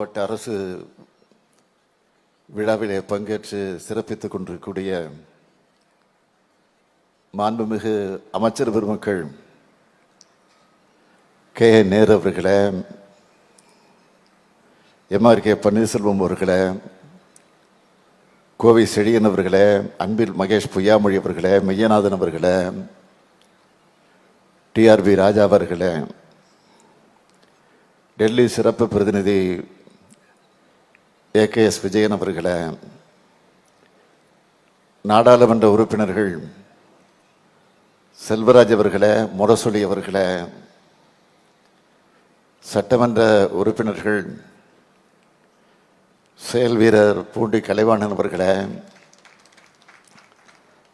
மாவட்ட அரசு விழாவிலே பங்கேற்று சிறப்பித்துக் கொண்டிருக்கக்கூடிய மாண்புமிகு அமைச்சர் பெருமக்கள் கே. நேரு அவர்களே எம்ஆர் கே. பன்னீர்செல்வம் அவர்களே கோவை செழியன் அவர்களே அன்பில் மகேஷ் பொய்யாமொழி அவர்களே மெய்யநாதன் அவர்களே டிஆர்பி ராஜா அவர்களே டெல்லி சிறப்பு பிரதிநிதி ஏகேஎஸ் விஜயன் அவர்களை நாடாளுமன்ற உறுப்பினர்கள் செல்வராஜ் அவர்களை முரசொலி அவர்களை சட்டமன்ற உறுப்பினர்கள் செயல் வீரர் பூண்டி கலைவாணன் அவர்களை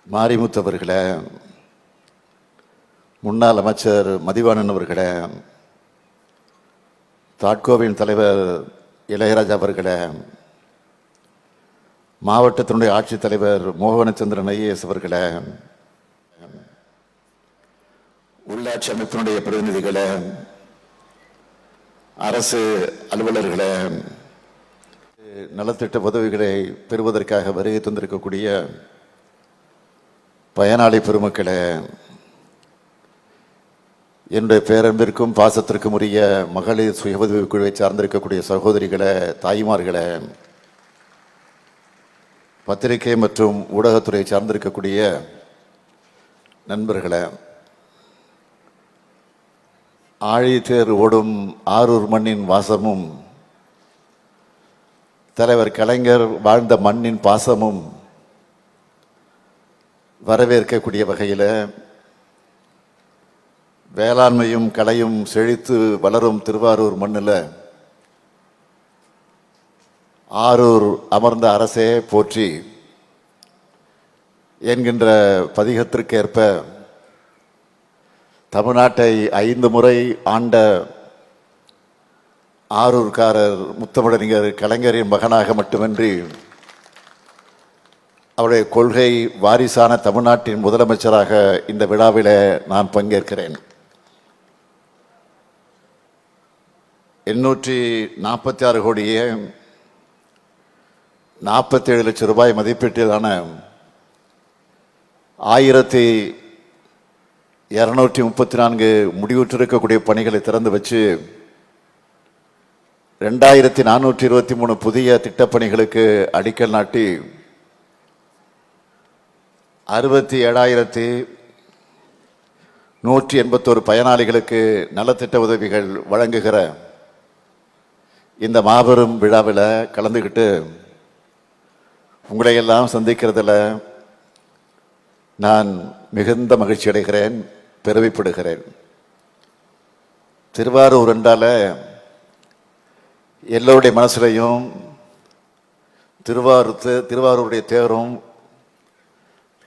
மாரிமுத்து அவர்களை முன்னாள் அமைச்சர் மதிவாணன் அவர்களை தாட்கோவின் தலைவர் இளையராஜா அவர்களை மாவட்டத்தினுடைய ஆட்சித்தலைவர் மோகனச்சந்திரன் ஐஏஎஸ் அவர்களை உள்ளாட்சி அமைப்பினுடைய பிரதிநிதிகளை அரசு அலுவலர்களை நலத்திட்ட உதவிகளை பெறுவதற்காக வருகை தந்திருக்கக்கூடிய பயனாளி பெருமக்களை என்னுடைய பேரன்பிற்கும் பாசத்திற்கும் உரிய மகளிர் சுய உதவி குழுவை சார்ந்திருக்கக்கூடிய சகோதரிகளை தாய்மார்களை பத்திரிகை மற்றும் ஊடகத்துறை சார்ந்திருக்கக்கூடிய நண்பர்களை ஆழித்தேர் ஓடும் ஆரூர் மண்ணின் வாசமும் தலைவர் கலைஞர் வாழ்ந்த மண்ணின் பாசமும் வரவேற்கக்கூடிய வகையில் வேளாண்மையும் கலையும் செழித்து வளரும் திருவாரூர் மண்ணில் ஆரூர் அமர்ந்த அரசே போற்றி என்கின்ற பதிகத்திற்கேற்ப தமிழ்நாட்டை ஐந்து முறை ஆண்ட ஆரூர்காரர் முத்தமிழறிஞர் கலைஞரின் மகனாக மட்டுமின்றி அவருடைய கொள்கை வாரிசான தமிழ்நாட்டின் முதலமைச்சராக இந்த விழாவில் நான் பங்கேற்கிறேன். எண்ணூற்றி நாற்பத்தி ஆறு கோடியே நாற்பத்தேழு லட்சம் ரூபாய் மதிப்பீட்டிலான ஆயிரத்தி இரநூற்றி முப்பத்தி நான்கு முடிவுற்றிருக்கக்கூடிய பணிகளை திறந்து வச்சு ரெண்டாயிரத்தி நானூற்றி இருபத்தி மூணு புதிய திட்டப்பணிகளுக்கு அடிக்கல் நாட்டி அறுபத்தி ஏழாயிரத்தி நூற்றி எண்பத்தோரு பயனாளிகளுக்கு நலத்திட்ட உதவிகள் வழங்குகிற இந்த மாபெரும் விழாவில் கலந்துக்கிட்டு உங்களையெல்லாம் சந்திக்கிறதுல நான் மிகுந்த மகிழ்ச்சி அடைகிறேன் பெருமைப்படுகிறேன். திருவாரூர் என்றால எல்லோருடைய மனசுலையும் திருவாரூர் திருவாரூருடைய தேரும்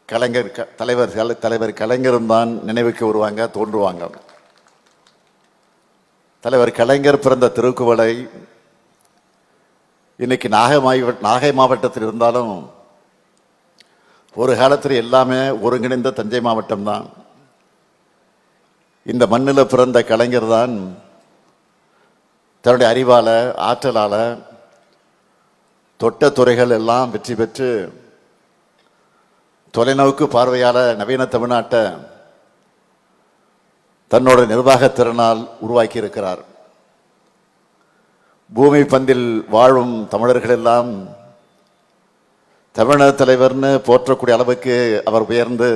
கலைஞர் க- தலைவர் தலைவர் கலைஞரும் தான் நினைவுக்கு வருவாங்க தோன்றுவாங்க. தலைவர் கலைஞர் பிறந்த திருக்குவளை இன்னைக்கு நாகை மாவட்ட நாகை மாவட்டத்தில் இருந்தாலும் ஒரு காலத்தில் எல்லாமே ஒருங்கிணைந்த தஞ்சை மாவட்டம் தான் இந்த மண்ணில் பிறந்த கலைஞர் தான் தன்னுடைய அறிவால ஆற்றலால் தொட்ட துறைகள் எல்லாம் வெற்றி பெற்று தொலைநோக்கு பார்வையால் நவீன தமிழ்நாட்டை தன்னோட நிர்வாகத் திறனால் உருவாக்கி இருக்கிறார் பூமி பந்தில் வாழும் தமிழர்கள் எல்லாம் தமிழர் தலைவர்னு போற்றக்கூடிய அளவுக்கு அவர் உயர்ந்து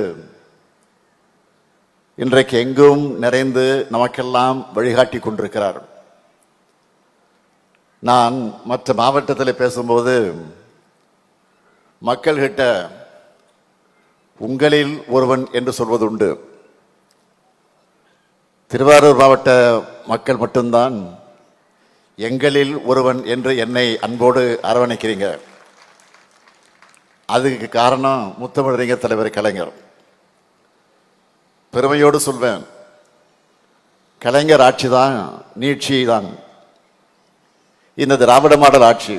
இன்றைக்கு எங்கும் நிறைந்து நமக்கெல்லாம் வழிகாட்டி கொண்டிருக்கிறார். நான் மற்ற மாவட்டத்தில் பேசும்போது மக்கள்கிட்ட உங்களில் ஒருவன் என்று சொல்வது உண்டு திருவாரூர் மாவட்ட மக்கள் மட்டும்தான் எங்களில் ஒருவன் என்று என்னை அன்போடு அரவணைக்கிறீங்க. அதுக்கு காரணம் முத்தமிழறிஞர் தலைவர் கலைஞர். பெருமையோடு சொல்வேன் கலைஞர் ஆட்சி தான் நீட்சி தான். இந்த திராவிட மாடல் ஆட்சி.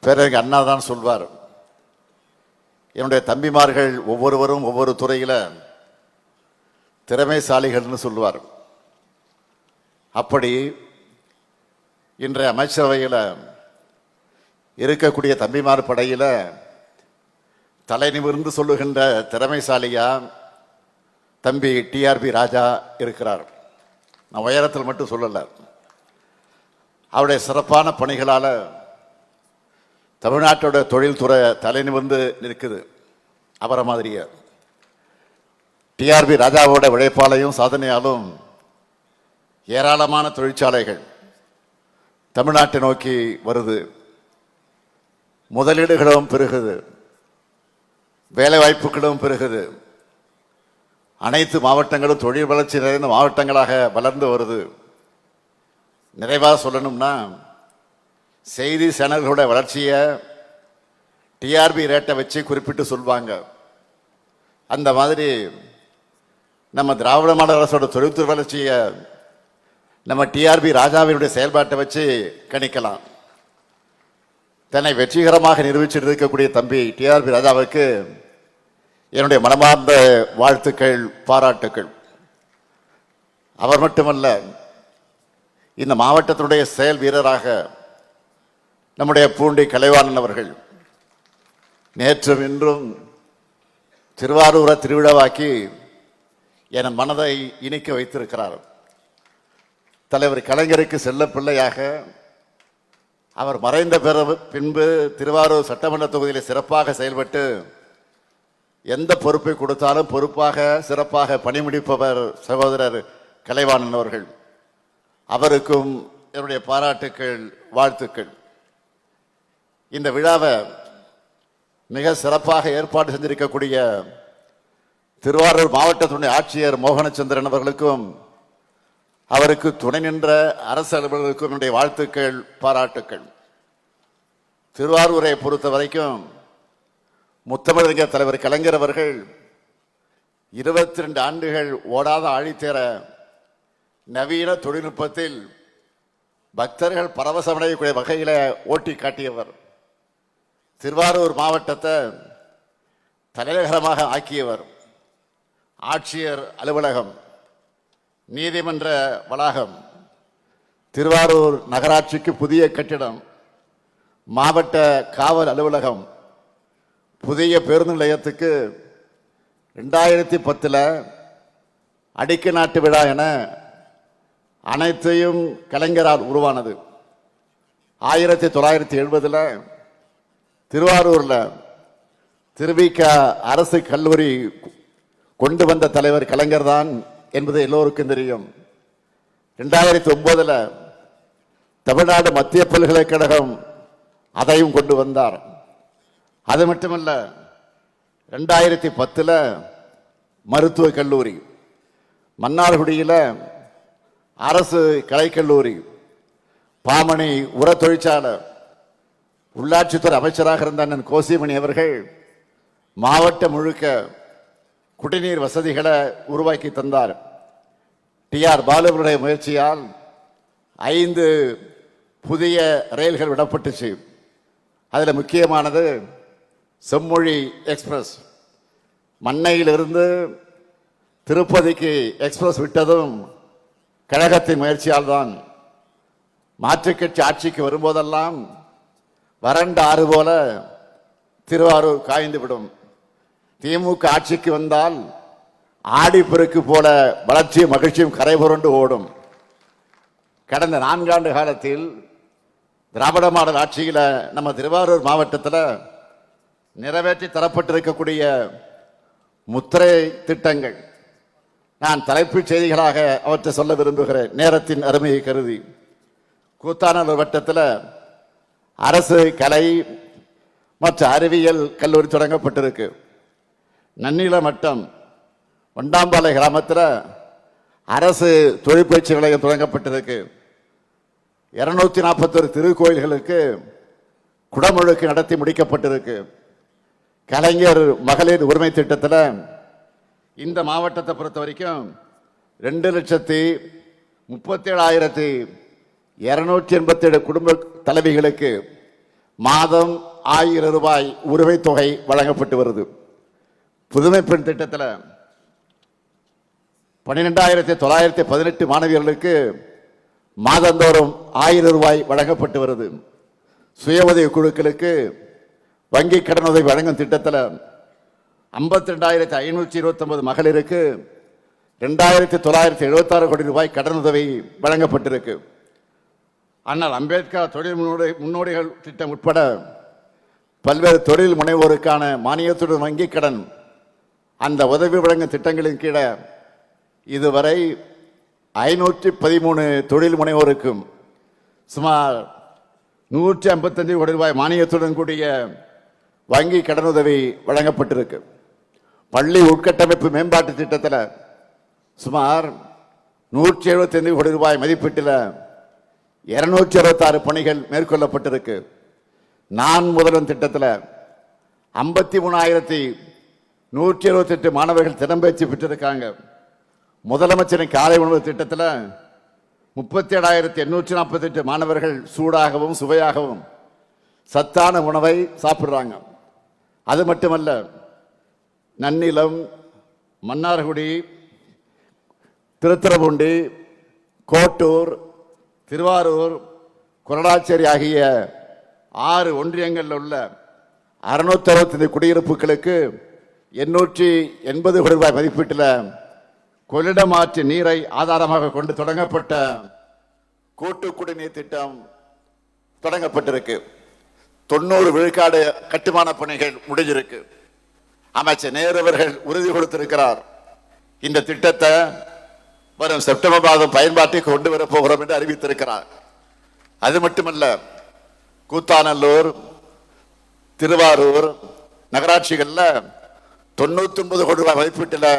பிறகு அண்ணா தான் சொல்வார் என்னுடைய தம்பிமார்கள் ஒவ்வொருவரும் ஒவ்வொரு துறையில் திறமைசாலிகள்னு சொல்லுவார். அப்படி இன்றைய அமைச்சரவையில் இருக்கக்கூடிய தம்பிமார் படையில் தலை நிமிர்ந்து சொல்லுகின்ற திறமைசாலியா தம்பி டிஆர்பி ராஜா இருக்கிறார். நான் உயரத்தில் மட்டும் சொல்லலை. அவருடைய சிறப்பான பணிகளால் தமிழ்நாட்டோட தொழில்துறை தலை நிமிர்ந்து நிற்குது. அவரை மாதிரியே. டிஆர்பி ராஜாவோட உழைப்பாலையும் சாதனையாலும் ஏராளமான தொழிற்சாலைகள் தமிழ்நாட்டை நோக்கி வருது. முதலீடுகளும் பெருகுது. வேலைவாய்ப்புகளும் பெருகுது. அனைத்து மாவட்டங்களும் தொழில் வளர்ச்சி நிறைந்த மாவட்டங்களாக வளர்ந்து வருது. நிறைவாக சொல்லணும்னா செய்தி சேனல்களோட வளர்ச்சியை டிஆர்பி ரேட்டை வச்சு குறிப்பிட்டு சொல்வாங்க. அந்த மாதிரி நம்ம திராவிட மாடல் அரசோட தொழில்துறை வளர்ச்சியை நம்ம டிஆர்பி ராஜாவினுடைய செயல்பாட்டை வச்சு கணிக்கலாம். தன்னை வெற்றிகரமாக நிரூபிச்சிட்டு இருக்கக்கூடிய தம்பி டிஆர்பி ராஜாவுக்கு என்னுடைய மனமார்ந்த வாழ்த்துக்கள் பாராட்டுக்கள். அவர் மட்டுமல்ல இந்த மாவட்டத்தினுடைய செயல் வீரராக நம்முடைய பூண்டி கலைவாணன் அவர்கள் நேற்றும் இன்றும் திருவாரூரை திருவிழாவாக்கி என் மனதை இணைக்க வைத்திருக்கிறார். தலைவர் கலைஞருக்கு செல்ல பிள்ளையாக அவர் மறைந்த பிறகு பின்பு திருவாரூர் சட்டமன்ற தொகுதியில் சிறப்பாக செயல்பட்டு எந்த பொறுப்பை கொடுத்தாலும் பொறுப்பாக சிறப்பாக பணிமுடிப்பவர் சகோதரர் கலைவாணன் அவர்கள். அவருக்கும் என்னுடைய பாராட்டுக்கள் வாழ்த்துக்கள். இந்த விழாவை மிக சிறப்பாக ஏற்பாடு செஞ்சிருக்கக்கூடிய திருவாரூர் மாவட்டத்தினுடைய ஆட்சியர் மோகனச்சந்திரன் அவர்களுக்கும் அவருக்கு துணை நின்ற அரசு அலுவலர்களுக்கும் என்னுடைய வாழ்த்துக்கள் பாராட்டுக்கள். திருவாரூரை பொறுத்த வரைக்கும் முத்தமிழறிஞர் தலைவர் கலைஞர் அவர்கள் இருபத்தி ரெண்டு ஆண்டுகள் ஓடாத ஆழித்தேர நவீன தொழில்நுட்பத்தில் பக்தர்கள் பரவசமடையக்கூடிய வகையில் ஓட்டி காட்டியவர். திருவாரூர் மாவட்டத்தை தலைநகரமாக ஆக்கியவர். ஆட்சியர் அலுவலகம். நீதிமன்ற வளாகம் திருவாரூர் நகராட்சிக்கு புதிய கட்டிடம் மாவட்ட காவல் அலுவலகம் புதிய பேருந்து நிலையத்துக்கு ரெண்டாயிரத்தி பத்தில் அடிக்க நாட்டு விழா என அனைத்தையும் கலைஞரால் உருவானது. ஆயிரத்தி தொள்ளாயிரத்தி எழுபதில் திருவாரூரில் திருவிக அரசு கல்லூரி கொண்டு வந்த தலைவர் கலைஞர் தான் என்பது எல்லோருக்கும் தெரியும். ரெண்டாயிரத்தி ஒன்பதில் தமிழ்நாடு மத்திய பல்கலைக்கழகம் அதையும் கொண்டு வந்தார். அது மட்டுமல்ல ரெண்டாயிரத்தி பத்தில் மருத்துவக் கல்லூரி மன்னார்குடியில் அரசு கலைக்கல்லூரி பாமணி உர தொழிற்சாலை உள்ளாட்சித்துறை அமைச்சராக இருந்த அண்ணன் கோசிமணி அவர்கள் மாவட்டம் முழுக்க குடிநீர் வசதிகளை உருவாக்கி தந்தார். டிஆர் பாலுவனுடைய முயற்சியால் ஐந்து புதிய ரயில்கள் விடப்பட்டுச்சு. அதில் முக்கியமானது செம்மொழி எக்ஸ்பிரஸ். மண்ணையிலிருந்து திருப்பதிக்கு எக்ஸ்பிரஸ் விட்டதும் கழகத்தின் முயற்சியால் தான் மாற்றுக்கட்சி ஆட்சிக்கு வரும்போதெல்லாம் வறண்ட ஆறு போல திருவாரூர் காய்ந்து விடும். திமுக ஆட்சிக்கு வந்தால் ஆடிப்பெருக்கு போல வளர்ச்சியும் மகிழ்ச்சியும் கரை புரண்டு ஓடும். கடந்த நான்காண்டு காலத்தில் திராவிட மாடல் ஆட்சியில் நம்ம திருவாரூர் மாவட்டத்தில் நிறைவேற்றி தரப்பட்டிருக்கக்கூடிய முத்திரை திட்டங்கள். நான் தலைப்புச் செய்திகளாக அவற்றை சொல்ல விரும்புகிறேன். நேரத்தின் அருமையை கருதி. கூத்தானூர் வட்டத்தில் அரசு கலை மற்ற அறிவியல் கல்லூரி தொடங்கப்பட்டிருக்கு. நன்னில மட்டம் வண்டாம்பாலை கிராமத்தில் அரசு தொழிற்பயிற்சி நிலையம் தொடங்கப்பட்டிருக்கு. இருநூத்தி நாற்பத்தொரு திருக்கோயில்களுக்கு குடமுழுக்கு நடத்தி முடிக்கப்பட்டிருக்கு. கலைஞர் மகளிர் உரிமை திட்டத்தில் இந்த மாவட்டத்தை பொறுத்த வரைக்கும் ரெண்டு லட்சத்தி முப்பத்தேழாயிரத்தி இரநூற்றி எண்பத்தேழு குடும்ப தலைவிகளுக்கு மாதம் ஆயிரம் ரூபாய் உரிமை தொகை வழங்கப்பட்டு வருது. புதுமை பெண் திட்டத்தில் பன்னிரெண்டாயிரத்தி தொள்ளாயிரத்தி பதினெட்டு மாணவியர்களுக்கு மாதந்தோறும் ஆயிரம் ரூபாய் வழங்கப்பட்டு வருது. சுய உதவி குழுக்களுக்கு வங்கி கடனுதவி வழங்கும் திட்டத்தில் ஐம்பத்தி ரெண்டாயிரத்தி ஐநூற்றி இருபத்தொம்பது மகளிருக்கு ரெண்டாயிரத்தி தொள்ளாயிரத்தி எழுபத்தாறு கோடி ரூபாய் கடனுதவி வழங்கப்பட்டிருக்கு. ஆனால் அம்பேத்கர் தொழில் முன்னோடி முன்னோடிகள் திட்டம் உட்பட பல்வேறு தொழில் முனைவோருக்கான மானியத்துடன் வங்கி கடன் அந்த உதவி வழங்கும் திட்டங்களின் கீழே இதுவரை ஐநூற்றி பதிமூணு தொழில் முனைவோருக்கும் சுமார் நூற்றி ஐம்பத்தஞ்சு கோடி ரூபாய் மானியத்துடன் கூடிய வங்கி கடனுதவி வழங்கப்பட்டிருக்கு. பள்ளி உட்கட்டமைப்பு மேம்பாட்டு திட்டத்தில் சுமார் நூற்றி எழுபத்தைந்து கோடி ரூபாய் மதிப்பீட்டில் இருநூற்றி அறுபத்தாறு பணிகள் மேற்கொள்ளப்பட்டிருக்கு. நான் முதல்வன் திட்டத்தில் ஐம்பத்தி மூணாயிரத்தி நூற்றி எழுபத்தெட்டு மாணவர்கள் திறம்பயிற்சி பெற்றிருக்காங்க. முதலமைச்சரின் காலை உணவு திட்டத்தில் முப்பத்தி ஏழாயிரத்தி எண்ணூற்றி நாற்பத்தெட்டு மாணவர்கள் சூடாகவும் சுவையாகவும் சத்தான உணவை சாப்பிட்றாங்க. அது மட்டுமல்ல நன்னிலம் மன்னார்குடி திருத்துறபூண்டி கோட்டூர் திருவாரூர் கொரடாச்சேரி ஆகிய ஆறு ஒன்றியங்களில் உள்ள அறுநூத்தி அறுபத்தைந்து குடியிருப்புகளுக்கு எண்ணூற்றி எண்பது கோடி ரூபாய் மதிப்பீட்டில் கொள்ளிடம் ஆற்று நீரை ஆதாரமாக கொண்டு தொடங்கப்பட்ட கூட்டு குடிநீர் திட்டம் தொடங்கப்பட்டிருக்கு. தொண்ணூறு விழுக்காடு கட்டுமான பணிகள் முடிஞ்சிருக்கு. அமைச்சர் நேருவர்கள் உறுதி கொடுத்திருக்கிறார். இந்த திட்டத்தை வரும் செப்டம்பர் மாதம் பயன்பாட்டை கொண்டு வரப்போகிறோம் என்று அறிவித்திருக்கிறார். அது மட்டுமல்ல கூத்தாநல்லூர் திருவாரூர் நகராட்சிகளில் தொண்ணூத்தி ஒன்பது கோடி ரூபாய் மதிப்பீட்டில்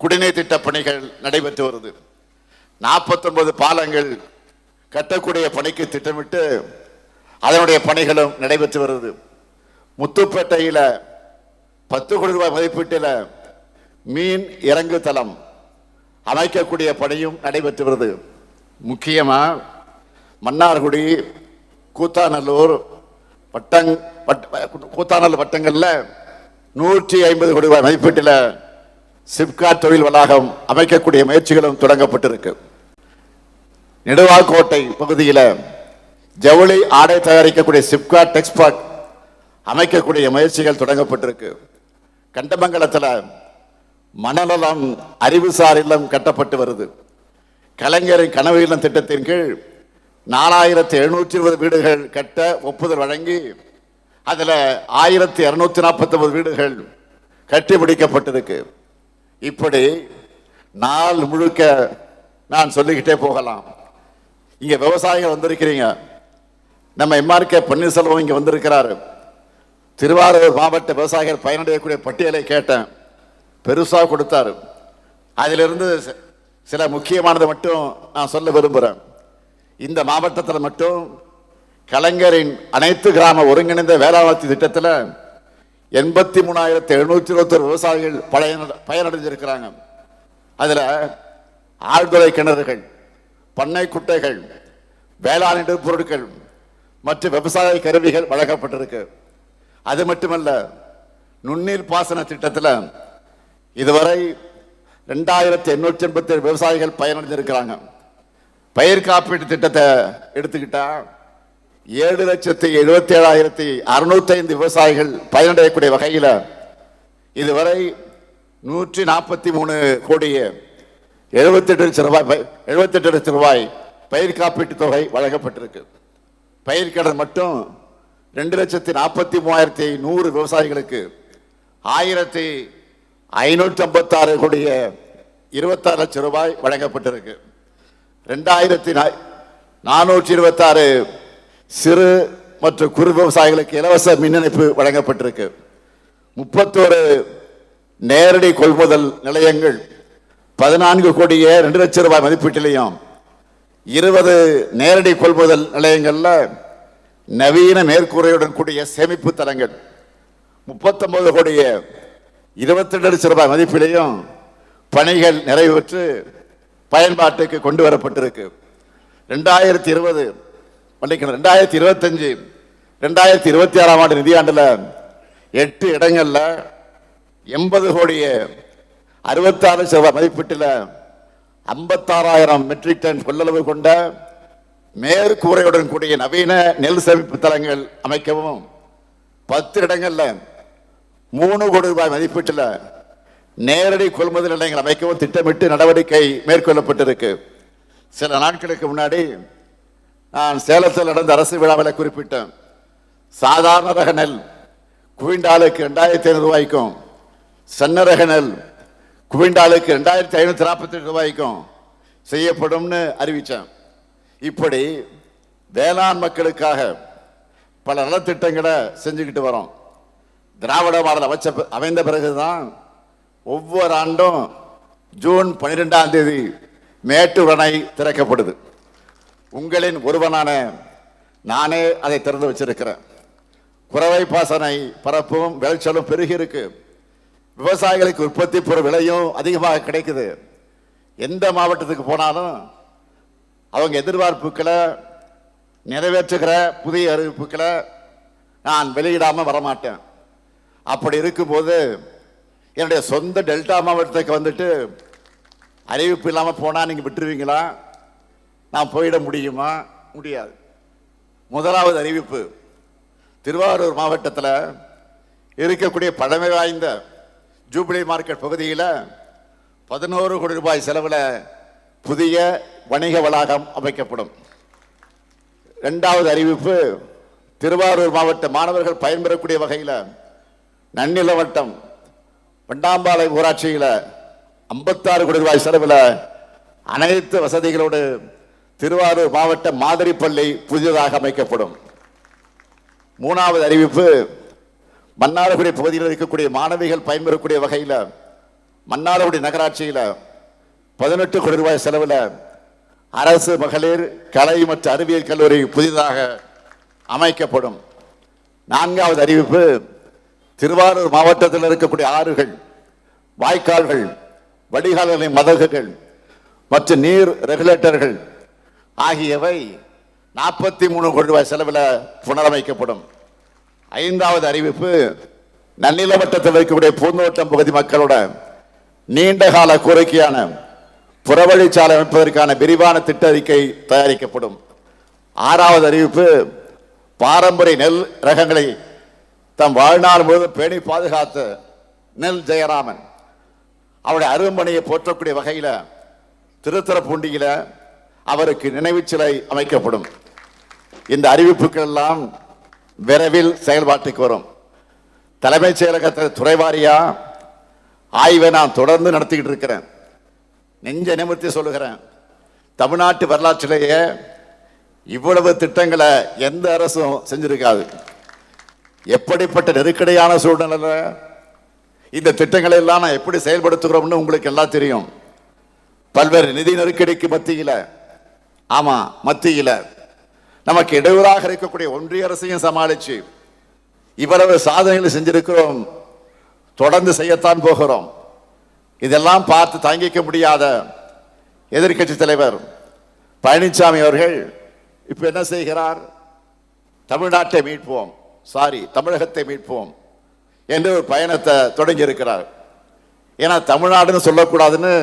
குடிநீர் திட்ட பணிகள் நடைபெற்று வருது. நாற்பத்தொன்பது பாலங்கள் கட்டக்கூடிய பணிக்கு திட்டமிட்டு அதனுடைய பணிகளும் நடைபெற்று வருது. முத்துப்பேட்டையில் பத்து கோடி ரூபாய் மதிப்பீட்டில் மீன் இறங்கு தளம் அமைக்கக்கூடிய பணியும் நடைபெற்று வருது. முக்கியமாக மன்னார்குடி கூத்தாநல்லூர் வட்டங் பட் கூத்தாநல்லூர் பட்டங்களில் நூற்றி ஐம்பது கோடி ரூபாய் மதிப்பீட்டில் சிப்காட் தொழில் வளாகம் அமைக்கக்கூடிய முயற்சிகளும் தொடங்கப்பட்டிருக்கு. நெடுவாக்கோட்டை பகுதியில் ஜவுளி ஆடை தயாரிக்கக்கூடிய சிப்காட் டெக்ஸ்பாட் அமைக்கக்கூடிய முயற்சிகள் தொடங்கப்பட்டிருக்கு. கண்டமங்கலத்தில் மனநலம் அறிவுசார் இல்லம் கட்டப்பட்டு வருது. கலைஞரின் கனவு இல்லம் திட்டத்தின் கீழ் நாலாயிரத்தி எழுநூற்றி இருபது வீடுகள் கட்ட ஒப்புதல் வழங்கி அதில் ஆயிரத்தி இரநூத்தி நாற்பத்தொம்பது வீடுகள் கட்டி முடிக்கப்பட்டிருக்கு. இப்படி நாள் முழுக்க நான் சொல்லிக்கிட்டே போகலாம். இங்கே விவசாயிகள் வந்திருக்கிறீங்க. நம்ம எம்ஆர்கே பன்னீர்செல்வம் இங்கே வந்திருக்கிறாரு. திருவாரூர் மாவட்ட விவசாயிகள் பயனடையக்கூடிய பட்டியலை கேட்டேன். பெருசாக கொடுத்தாரு. அதிலிருந்து சில முக்கியமானதை மட்டும் நான் சொல்ல விரும்புகிறேன் இந்த மாவட்டத்தில் மட்டும் கலைஞரின் அனைத்து கிராம ஒருங்கிணைந்த வேளாண்மை திட்டத்தில் எண்பத்தி மூணாயிரத்தி எழுநூற்றி இருபத்தொரு விவசாயிகள் பழைய பயனடைஞ்சிருக்கிறாங்க. அதில் ஆழ்துளை கிணறுகள் பண்ணை குட்டைகள் வேளாண் பொருட்கள் மற்றும் விவசாய கருவிகள் வழங்கப்பட்டிருக்கு. அது மட்டுமல்ல நுண்ணீர் பாசன திட்டத்தில் இதுவரை ரெண்டாயிரத்தி எண்ணூற்றி எண்பத்தி ஏழு விவசாயிகள் பயனடைஞ்சிருக்கிறாங்க பயிர் காப்பீட்டு திட்டத்தை எடுத்துக்கிட்டால் ஏழு லட்சத்தி எழுபத்தி ஏழாயிரத்தி அறுநூத்தி ஐந்து விவசாயிகள் பயனடையக்கூடிய வகையில் இதுவரை நூற்றி நாற்பத்தி மூணு கோடியே எழுபத்தெட்டு லட்சம் ரூபாய் எழுபத்தெட்டு லட்சம் ரூபாய் பயிர் காப்பீட்டு தொகை வழங்கப்பட்டிருக்கு. பயிர் கடன் மட்டும் ரெண்டு லட்சத்தி நாற்பத்தி மூவாயிரத்தி நூறு விவசாயிகளுக்கு ஆயிரத்தி ஐநூற்றி ஐம்பத்தாறு கோடிய இருபத்தாறு லட்சம் ரூபாய் வழங்கப்பட்டிருக்கு. ரெண்டாயிரத்தி நானூற்றி இருபத்தாறு சிறு மற்றும் குறு விவசாயிகளுக்கு இலவச மின் இணைப்பு வழங்கப்பட்டிருக்கு. முப்பத்தோரு நேரடி கொள்முதல் நிலையங்கள் பதினான்கு கோடியே ரெண்டு லட்சம் ரூபாய் மதிப்பீட்டிலையும் இருபது நேரடி கொள்முதல் நிலையங்களில் நவீன மேற்கூரையுடன் கூடிய சேமிப்பு தலங்கள் முப்பத்தொன்பது கோடிய இருபத்தி ரெண்டு லட்சம் ரூபாய் மதிப்பிலையும் பணிகள் நிறைவேற்று பயன்பாட்டுக்கு கொண்டு வரப்பட்டிருக்கு. ரெண்டாயிரத்தி இருபது மன்னிக்கணும் ரெண்டாயிரத்தி இருபத்தஞ்சு ரெண்டாயிரத்தி இருபத்தி ஆறாம் ஆண்டு நிதியாண்டில் எட்டு இடங்களில் எண்பது கோடியே அறுபத்தாறு செவ்வாய் மதிப்பீட்டில் ஐம்பத்தாறாயிரம் மெட்ரிக் டன் கொள்ளளவு கொண்ட மேற்கூரையுடன் கூடிய நவீன நெல் சேமிப்பு தளங்கள் அமைக்கவும் பத்து இடங்களில் மூணு கோடி ரூபாய் மதிப்பீட்டில் நேரடி கொள்முதல் நிலையங்கள் அமைக்கவும் திட்டமிட்டு நடவடிக்கை மேற்கொள்ளப்பட்டிருக்கு. சில நாட்களுக்கு முன்னாடி நான் சேலத்தில் நடந்த அரசு விழாவில் குறிப்பிட்டேன். சாதாரண ரக நெல் குவிண்டாலுக்கு ரெண்டாயிரத்தி ஐநூறு ரூபாய்க்கும் சன்ன ரக நெல் குவிண்டாலுக்கு ரெண்டாயிரத்தி ஐநூற்றி நாற்பத்தி எட்டு ரூபாய்க்கும் செய்யப்படும்னு அறிவித்தேன். இப்படி வேளாண் மக்களுக்காக பல நலத்திட்டங்களை செஞ்சுக்கிட்டு வரோம். திராவிட மாடல் அமைச்ச அமைந்த பிறகுதான் ஒவ்வொரு ஆண்டும் ஜூன் பன்னிரெண்டாம் தேதி மேட்டூர் அணை திறக்கப்படுது. உங்களின் ஒருவனான நானே அதை திறந்து வச்சிருக்கிறேன். குறவை பாசனை பரப்பும் விளைச்சலும் பெருகி இருக்கு விவசாயிகளுக்கு உற்பத்தி பொருள் விலையும் அதிகமாக கிடைக்குது. எந்த மாவட்டத்துக்கு போனாலும் அவங்க எதிர்பார்ப்புகளை நிறைவேற்றுகிற புதிய அறிவிப்புகளை நான் வெளியிடாமல் வரமாட்டேன். அப்படி இருக்கும்போது என்னுடைய சொந்த டெல்டா மாவட்டத்துக்கு வந்துட்டு அறிவிப்பு இல்லாமல் போனால் நீங்கள் விட்டுருவீங்களா? நான் போயிட முடியுமா? முடியாது. முதலாவது அறிவிப்பு. திருவாரூர் மாவட்டத்தில் இருக்கக்கூடிய பழமை வாய்ந்த ஜூபிலி மார்க்கெட் பகுதியில் பதினோரு கோடி ரூபாய் செலவில் புதிய வணிக வளாகம் அமைக்கப்படும். ரெண்டாவது அறிவிப்பு திருவாரூர் மாவட்ட மாணவர்கள் பயன்பெறக்கூடிய வகையில் நன்னில வட்டம் வண்டாம்பாலை ஊராட்சியில் ஐம்பத்தாறு கோடி ரூபாய் செலவில் அனைத்து வசதிகளோடு திருவாரூர் மாவட்ட மாதிரி பள்ளி புதிதாக அமைக்கப்படும். மூணாவது அறிவிப்பு மன்னார்குடி பகுதியில் இருக்கக்கூடிய மாணவிகள் பயன்பெறக்கூடிய வகையில் மன்னார்குடி நகராட்சியில் பதினெட்டு கோடி ரூபாய் செலவில் அரசு மகளிர் கலை மற்றும் அறிவியல் கல்லூரி புதிதாக அமைக்கப்படும். நான்காவது அறிவிப்பு திருவாரூர் மாவட்டத்தில் இருக்கக்கூடிய ஆறுகள் வாய்க்கால்கள் வடிகால்களின் மதகுகள் மற்றும் நீர் ரெகுலேட்டர்கள் ஆகியவை நாற்பத்தி மூணு கோடி ரூபாய் செலவில் புனரமைக்கப்படும். ஐந்தாவது அறிவிப்பு நன்னில வட்டத்தில் இருக்கக்கூடிய பூந்தோட்டம் பகுதி மக்களோட நீண்ட கால கோரிக்கையான புறவழிச்சாலை அமைப்பதற்கான விரிவான திட்ட அறிக்கை தயாரிக்கப்படும். ஆறாவது அறிவிப்பு பாரம்பரிய நெல் ரகங்களை தம் வாழ்நாள் முழுவதும் பேணி பாதுகாத்த நெல் ஜெயராமன். அவருடைய அரும்பணியை போற்றக்கூடிய வகையில் திருத்துறைப்பூண்டியில அவருக்கு நினைவு சிலை அமைக்கப்படும். இந்த அறிவிப்புகள் எல்லாம் விரைவில் செயல்பாட்டுக்கு வரும். தலைமைச் செயலகத்தில் துறைவாரியா ஆய்வை நான் தொடர்ந்து நடத்திக்கிட்டு இருக்கிறேன். நெஞ்ச நிமிர்த்தி சொல்லுகிறேன். தமிழ்நாட்டு வரலாற்றிலேயே இவ்வளவு திட்டங்களை எந்த அரசும் செஞ்சிருக்காது. எப்படிப்பட்ட நெருக்கடியான சூழ்நிலை இந்த திட்டங்களை எல்லாம் நான் எப்படி செயல்படுத்துகிறோம்னு உங்களுக்கு எல்லாம் தெரியும். பல்வேறு நிதி நெருக்கடிக்கு மத்தியில் ஆமாம் மத்தியில் நமக்கு இடையூறாக இருக்கக்கூடிய ஒன்றிய அரசையும் சமாளித்து இவ்வளவு சாதனைகளை செஞ்சிருக்கிறோம். தொடர்ந்து செய்யத்தான் போகிறோம். இதெல்லாம் பார்த்து தாங்கிக்க முடியாத எதிர்க்கட்சி தலைவர் பழனிசாமி அவர்கள் இப்போ என்ன செய்கிறார்? தமிழ்நாட்டை மீட்போம். சாரி தமிழகத்தை மீட்போம் என்று ஒரு பயணத்தை தொடங்கி இருக்கிறார் ஏன்னா தமிழ்நாடுன்னு சொல்லக்கூடாதுன்னு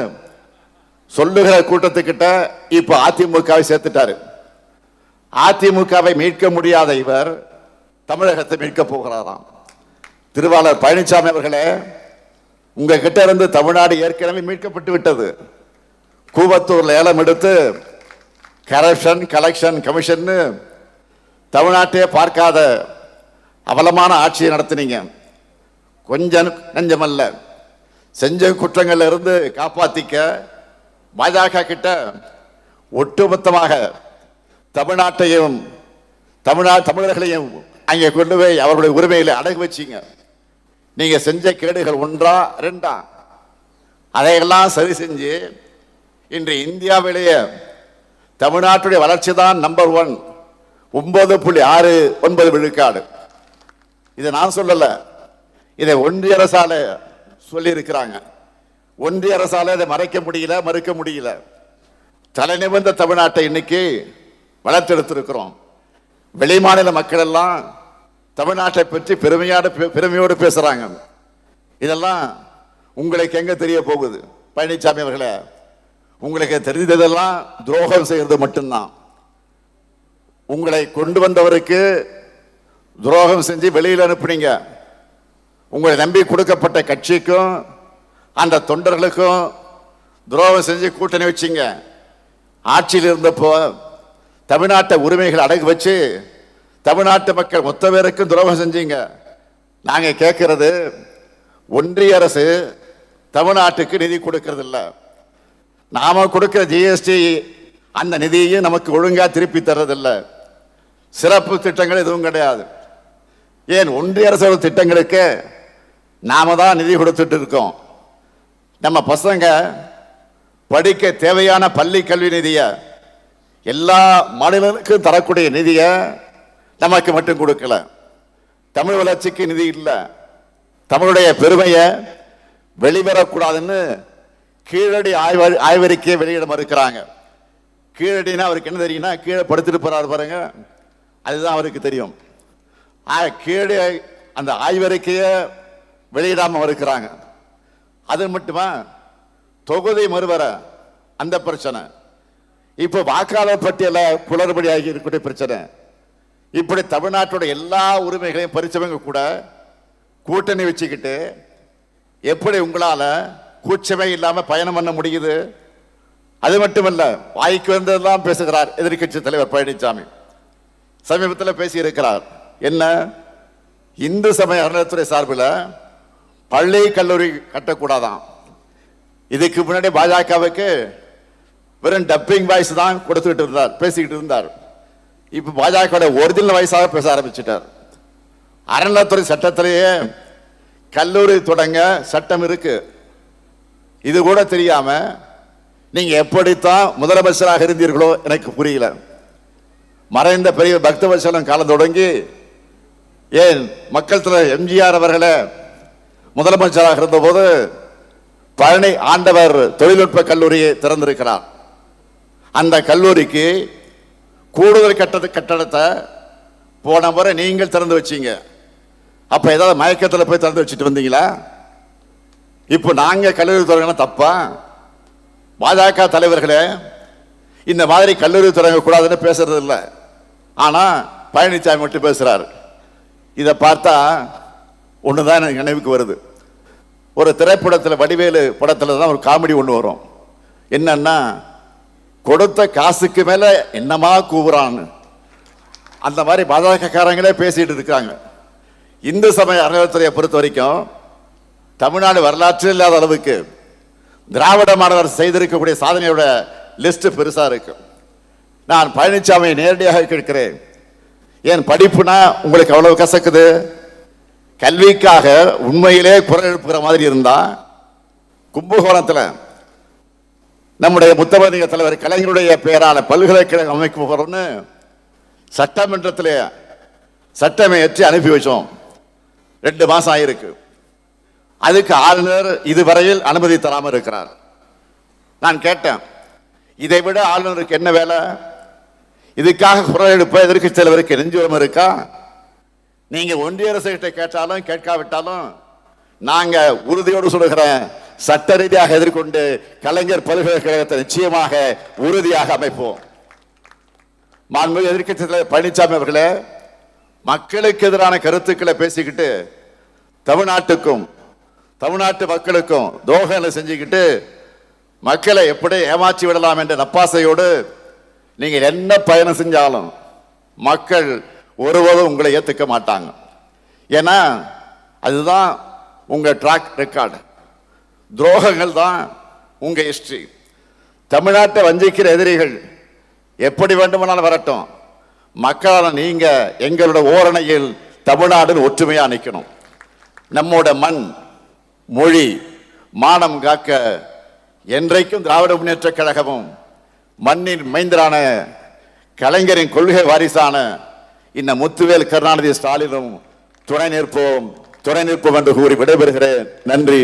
சொல்லுகிற கூட்டத்துக்கிட்ட இப்ப அதிமுகவை சேர்த்துட்டாரு. அதிமுகவை மீட்க முடியாத இவர் தமிழகத்தை மீட்க போகிறாராம். திருவாளர் பழனிசாமி அவர்களே உங்ககிட்ட இருந்து தமிழ்நாடு ஏற்கனவே மீட்கப்பட்டு விட்டது. கூவத்தூரில் ஏலம் எடுத்து கரப்ஷன் கலெக்ஷன் கமிஷன் தமிழ்நாட்டையே பார்க்காத அவலமான ஆட்சியை நடத்தினீங்க. கொஞ்சம் நெஞ்சமல்ல. செஞ்ச குற்றங்கள்ல இருந்து காப்பாத்திக்க பாஜக கிட்ட ஒட்டுமொத்தமாக தமிழ்நாட்டையும் தமிழ்நாடு தமிழர்களையும் அங்கே கொண்டு போய் அவர்களுடைய உரிமைகளை அடகு வச்சீங்க. நீங்கள் செஞ்ச கேடுகள் ஒன்றா ரெண்டா? அதையெல்லாம் சரி செஞ்சு இன்று இந்தியாவிலேயே தமிழ்நாட்டுடைய வளர்ச்சி தான் நம்பர் ஒன். ஒன்பது புள்ளி ஆறு ஒன்பது விழுக்காடு. இதை நான் சொல்லலை. இதை ஒன்றிய அரசால சொல்லியிருக்கிறாங்க. ஒன்றிய அரசால அதை மறைக்க முடியல மறுக்க முடியல. தலை நிமிர்ந்த தமிழ்நாட்டை இன்னைக்கு வளர்த்தெடுத்திருக்கிறோம். வெளிமாநில மக்கள் எல்லாம் தமிழ்நாட்டை பற்றி பெருமையான பெருமையோடு பேசுறாங்க. இதெல்லாம் உங்களுக்கு எங்க தெரிய போகுது? பழனிசாமி அவர்களே உங்களுக்கு தெரிந்ததெல்லாம் துரோகம் செய்யறது மட்டும்தான். உங்களை கொண்டு வந்தவருக்கு துரோகம் செஞ்சு வெளியில் அனுப்புனீங்க. உங்களை நம்பி கொடுக்கப்பட்ட கட்சிக்கும் அந்த தொண்டர்களுக்கும் துரோகம் செஞ்சு கூட்டணி வச்சிங்க. ஆட்சியில் இருந்தப்போ தமிழ்நாட்டை உரிமைகள் அடகு வச்சு தமிழ்நாட்டு மக்கள் மொத்த பேருக்கும் துரோகம் செஞ்சீங்க. நாங்கள் கேட்கறது ஒன்றிய அரசு தமிழ்நாட்டுக்கு நிதி கொடுக்கறது இல்லை நாம கொடுக்குற ஜிஎஸ்டி அந்த நிதியையும் நமக்கு ஒழுங்காக திருப்பி தர்றதில்லை. சிறப்பு திட்டங்கள் எதுவும் கிடையாது. ஏன் ஒன்றிய அரசோட திட்டங்களுக்கு நாம தான் நிதி கொடுத்துட்டு இருக்கோம். நம்ம பசங்க படிக்க தேவையான பள்ளி கல்வி நிதியை எல்லா மாநிலங்களுக்கும் தரக்கூடிய நிதியை நமக்கு மட்டும் கொடுக்கல. தமிழ் வளர்ச்சிக்கு நிதி இல்லை. தமிழுடைய பெருமையை வெளிவரக்கூடாதுன்னு கீழடி ஆய்வ ஆய்வறிக்கையை வெளியிட மறுக்கிறாங்க. கீழடினா அவருக்கு என்ன தெரியும்னா கீழே படுத்துட்டு போறாரு பாருங்க. அதுதான் அவருக்கு தெரியும். கீழே அந்த ஆய்வறிக்கையை வெளியிடாமல் மறுக்கிறாங்க. அது மட்டுமா? தொகுதி மறுவர அந்த பிரச்சனை. இப்போ வாக்காளர் பட்டியல குளறுபடி ஆகி இருக்கக்கூடிய பிரச்சனை. இப்படி தமிழ்நாட்டோட எல்லா உரிமைகளையும் பறிச்சவங்க கூட கூட்டணி வச்சுக்கிட்டு எப்படி உங்களால் கூச்சமே இல்லாமல் பயணம் பண்ண முடியுது? அது மட்டுமல்ல வாய்க்கு வந்ததெல்லாம் பேசுகிறார் எதிர்க்கட்சி தலைவர் பழனிசாமி சமீபத்தில் பேசியிருக்கிறார். என்ன? இந்து சமய அறநிலையத்துறை சார்பில் பள்ளி கல்லூரி கட்டக்கூடாதான். இதுக்கு முன்னாடி பாஜகவுக்கு வெறும் டப்பிங் வாய்ஸ் தான் கொடுத்துக்கிட்டு இருந்தார் பேசிக்கிட்டு இருந்தார். இப்போ பாஜக ஒரிஜினல் வாய்ஸாக பேச ஆரம்பிச்சிட்டார். அறநிலத்துறை சட்டத்திலேயே கல்லூரி தொடங்க சட்டம் இருக்கு. இது கூட தெரியாம நீங்க எப்படித்தான் முதலமைச்சராக இருந்தீர்களோ எனக்கு புரியல. மறைந்த பெரிய பக்தவசலம் காலம் தொடங்கி ஏன் மக்கள் தலைவர் எம்ஜிஆர் அவர்களை முதலமைச்சராக இருந்தபோது பழனி ஆண்டவர் தொழில்நுட்ப கல்லூரியை திறந்திருக்கிறார். அந்த கல்லூரிக்கு கூடுதல் கட்டட கட்டடத்தை போன முறை நீங்கள் திறந்து வச்சீங்க. அப்ப ஏதாவது மயக்கத்தில் போய் திறந்து வச்சுட்டு வந்தீங்களா? இப்போ நாங்கள் கல்லூரி தொடங்கணும் தப்பா? பாஜக தலைவர்களே இந்த மாதிரி கல்லூரி துறைங்க கூடாதுன்னு பேசுறது இல்லை. ஆனால் பழனிசாமி மட்டும் பேசுறாரு. இதை பார்த்தா ஒண்ணுதான் எனக்கு நினைவுக்கு வருது. ஒரு திரைப்படத்தில் வடிவேலு படத்தில் தான் ஒரு காமெடி ஒன்று வரும். என்னன்னா கொடுத்த காசுக்கு மேலே என்னமா கூவுறான்னு. அந்த மாதிரி பாஜகக்காரங்களே பேசிட்டு இருக்காங்க. இந்து சமய அறநிலையத்துறையை பொறுத்த வரைக்கும் தமிழ்நாடு வரலாற்றில் இல்லாத அளவுக்கு திராவிட மாணவர் செய்திருக்கக்கூடிய சாதனையோட லிஸ்ட் பெருசாக இருக்கு. நான் பழனிசாமியை நேரடியாக கேட்கிறேன். ஏன் படிப்புனா உங்களுக்கு அவ்வளவு கசக்குது? கல்விக்காக உண்மையிலே குரல் எழுப்புகிற மாதிரி இருந்தா கும்பகோணத்தில் நம்முடைய முத்தமதிக தலைவர் கலைஞருடைய பெயரான பல்கலைக்கழகம் அமைக்க போகிறோம்னு சட்டமன்றத்தில் சட்டமே ஏற்றி அனுப்பி வச்சோம். ரெண்டு மாதம் ஆயிருக்கு. அதுக்கு ஆளுநர் இதுவரையில் அனுமதி தராமல் இருக்கிறார். நான் கேட்டேன் இதை விட ஆளுநருக்கு என்ன வேலை? இதுக்காக குரல் எழுப்ப எதிர்க்கட்சி தலைவருக்கு நெஞ்சுரம் இருக்கா? நீங்க ஒன்றிய அரசு கிட்ட கேட்டாலும் கேட்காவிட்டாலும் நாங்க உறுதியோடு சொல்லுகிறேன் சட்ட ரீதியாக எதிர்கொண்டு கலைஞர் பல்கலைக்கழகத்தை நிச்சயமாக உறுதியாக அமைப்போம். மாண்புமிகு எதிர்கட்சி தலைவர் பழனிசாமி அவர்களே மக்களுக்கு எதிரான கருத்துக்களை பேசிக்கிட்டு தமிழ்நாட்டுக்கும் தமிழ்நாட்டு மக்களுக்கும் தோகங்களை செஞ்சுக்கிட்டு மக்களை எப்படி ஏமாற்றி விடலாம் என்ற நப்பாசையோடு நீங்கள் என்ன பயணம் செஞ்சாலும் மக்கள் ஒருபோதும் உங்களை ஏற்றுக்க மாட்டாங்க. ஏன்னா அதுதான் உங்கள் ட்ராக் ரெக்கார்டு துரோகங்கள் தான் உங்கள் ஹிஸ்ட்ரி தமிழ்நாட்டை வஞ்சிக்கிற எதிரிகள் எப்படி வேண்டுமானாலும் வரட்டும். மக்களான நீங்கள் எங்களோட ஓரணையில் தமிழ்நாடுன்னு ஒற்றுமையாக நிற்கணும் நம்மோட மண் மொழி மானம் காக்க என்றைக்கும் திராவிட முன்னேற்ற கழகமும் மண்ணின் மைந்தரான கலைஞரின் கொள்கை வாரிசான இந்த முத்துவேல் கருணாநிதி ஸ்டாலினும் துணை நிற்போம் துணை நிற்போம் என்று கூறி விடைபெறுகிறேன். நன்றி.